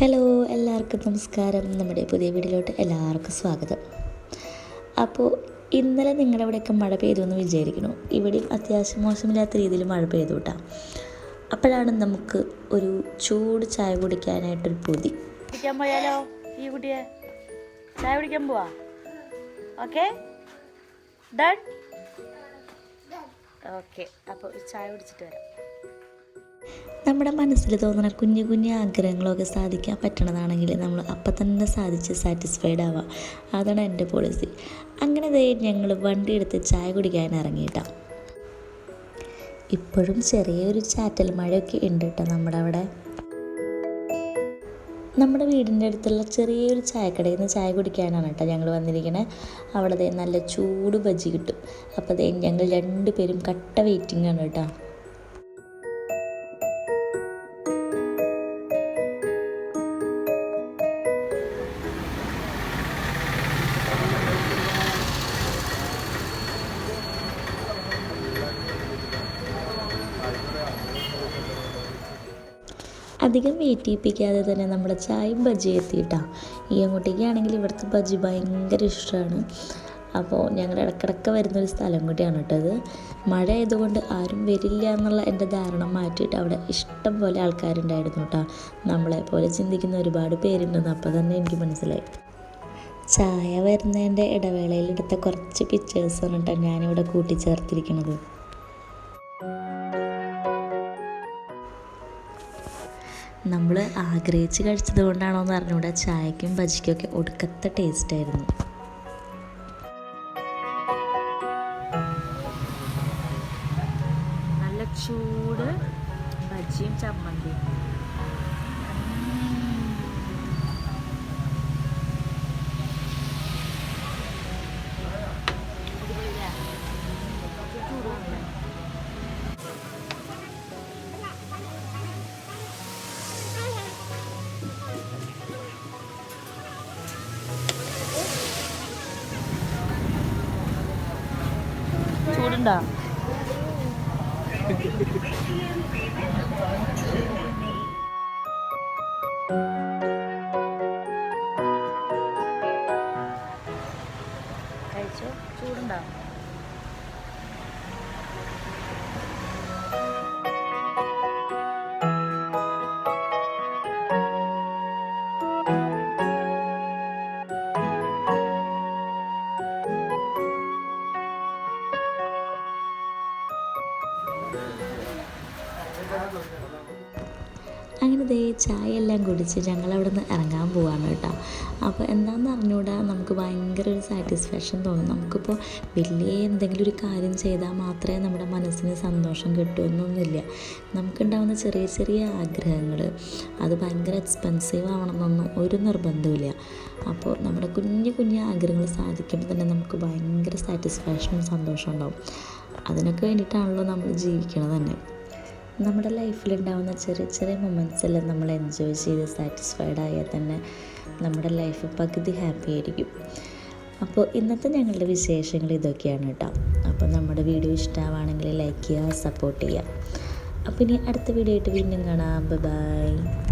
Hello എല്ലാവർക്കും നമസ്കാരം. നമ്മുടെ പുതിയ വീഡിയോയിലോട്ട് എല്ലാവർക്കും സ്വാഗതം. അപ്പോൾ ഇന്നലെ നിങ്ങളുടെ ഇവിടെയൊക്കെ മഴ പെയ്തു എന്ന് വിചാരിക്കുന്നു. ഇവിടെയും അത്യാവശ്യം മോശമില്ലാത്ത രീതിയിൽ മഴ പെയ്തു കേട്ടോ അപ്പോഴാണ് നമുക്ക് ഒരു ചൂട് ചായ കുടിക്കാനായിട്ടൊരു പൊതി. കുടിക്കാൻ ഈ ചായ കുടിക്കാൻ പോവാ? ഓക്കെ? ഡൺ? ഓക്കെ. അപ്പോൾ ചായ കുടിച്ചിട്ട് വരാം. നമ്മുടെ മനസ്സിൽ തോന്നുന്ന കുഞ്ഞു കുഞ്ഞു ആഗ്രഹങ്ങളൊക്കെ സാധിക്കാൻ പറ്റണതാണെങ്കിൽ നമ്മൾ അപ്പം തന്നെ സാധിച്ച് സാറ്റിസ്ഫൈഡ് ആവാം. അതാണ് എന്റെ പോളിസി അങ്ങനെ ദേ ഞങ്ങൾ വണ്ടി എടുത്ത് ചായ കുടിക്കാൻ ഇറങ്ങിയിട്ടാണ് ഇപ്പോഴും ചെറിയൊരു ചാറ്റൽ മഴയൊക്കെ ഉണ്ട് കേട്ടോ നമ്മുടെ അവിടെ. നമ്മുടെ വീടിന്റെ അടുത്തുള്ള ചെറിയൊരു ചായക്കടയിൽ നിന്ന് ചായ കുടിക്കാനാണ് കേട്ടോ ഞങ്ങൾ വന്നിരിക്കുന്നത് അവിടെ നല്ല ചൂട് ബജി കിട്ടും. അപ്പോൾ ഞങ്ങൾ രണ്ടുപേരും കട്ട വെയിറ്റിംഗ് ആണ് കേട്ടോ. അധികം വെയിറ്റ് ചെയ്യിപ്പിക്കാതെ തന്നെ നമ്മുടെ ചായയും ബജ്ജി എത്തിയിട്ടാണ് ഈ അങ്ങോട്ടേക്ക് ആണെങ്കിൽ ഇവിടുത്തെ ബജ്ജി ഭയങ്കര ഇഷ്ടമാണ് അപ്പോൾ ഞങ്ങൾ ഇടക്കിടക്ക് വരുന്നൊരു സ്ഥലം കൂടിയാണ് കേട്ടോ അത് മഴ ആയതുകൊണ്ട് ആരും വരില്ല എന്നുള്ള എന്റെ ധാരണ മാറ്റിയിട്ട് അവിടെ ഇഷ്ടം പോലെ ആൾക്കാരുണ്ടായിരുന്നു കേട്ടോ. നമ്മളെ പോലെ ചിന്തിക്കുന്ന ഒരുപാട് പേരുണ്ടെന്ന് അപ്പോൾ തന്നെ എനിക്ക് മനസ്സിലായി. ചായ വരുന്നതിന്റെ ഇടവേളയിൽ എടുത്ത കുറച്ച് പിക്ചേഴ്സാണ് കേട്ടോ ഞാനിവിടെ കൂട്ടിച്ചേർത്തിരിക്കുന്നത്. നമ്മൾ ആഗ്രഹിച്ച് കഴിച്ചത് കൊണ്ടാണോ എന്ന് അറിഞ്ഞൂടെ ചായക്കും ബജിക്കൊക്കെ ഒടുക്കത്തെ ടേസ്റ്റ് ആയിരുന്നു. നല്ല ചൂട് ബജിയും ചമ്മന്തിയും. ചൂടുണ്ടോ കഴിച്ചോ? ചൂടുണ്ടോ? Obrigado. അങ്ങനെ ദേ ചായ എല്ലാം കുടിച്ച് ഞങ്ങൾ അവിടെ നിന്ന് ഇറങ്ങാൻ പോവാണ് കേട്ടോ. അപ്പോൾ എന്താണെന്ന് അറിഞ്ഞുകൂടാ നമുക്ക് ഭയങ്കര ഒരു സാറ്റിസ്ഫാക്ഷൻ തോന്നും. നമുക്കിപ്പോൾ വലിയ എന്തെങ്കിലും ഒരു കാര്യം ചെയ്താൽ മാത്രമേ നമ്മുടെ മനസ്സിന് സന്തോഷം കിട്ടുമെന്നൊന്നുമില്ല. നമുക്കുണ്ടാവുന്ന ചെറിയ ചെറിയ ആഗ്രഹങ്ങൾ. അത് ഭയങ്കര എക്സ്പെൻസീവ് ആവണമെന്നൊന്നും ഒരു നിർബന്ധമില്ല അപ്പോൾ നമ്മുടെ കുഞ്ഞു കുഞ്ഞു ആഗ്രഹങ്ങൾ സാധിക്കുമ്പോൾ തന്നെ നമുക്ക് ഭയങ്കര സാറ്റിസ്ഫാക്ഷനും സന്തോഷം ഉണ്ടാവും. അതിനൊക്കെ വേണ്ടിയിട്ടാണല്ലോ നമ്മൾ ജീവിക്കണത് തന്നെ. നമ്മുടെ ലൈഫിലുണ്ടാവുന്ന ചെറിയ ചെറിയ മൊമെന്റ്സെല്ലാം നമ്മൾ എൻജോയ് ചെയ്ത് സാറ്റിസ്ഫൈഡ് ആയാൽ തന്നെ നമ്മുടെ ലൈഫ് പകുതി ഹാപ്പി ആയിരിക്കും. അപ്പോൾ ഇന്നത്തെ ഞങ്ങളുടെ വിശേഷങ്ങൾ ഇതൊക്കെയാണ് കേട്ടോ. അപ്പോൾ നമ്മുടെ വീഡിയോ ഇഷ്ടമാണെങ്കിൽ ലൈക്ക് ചെയ്യുക സപ്പോർട്ട് ചെയ്യുക. അപ്പോൾ ഇനി അടുത്ത വീഡിയോ ആയിട്ട് വീണ്ടും കാണാം. ബൈ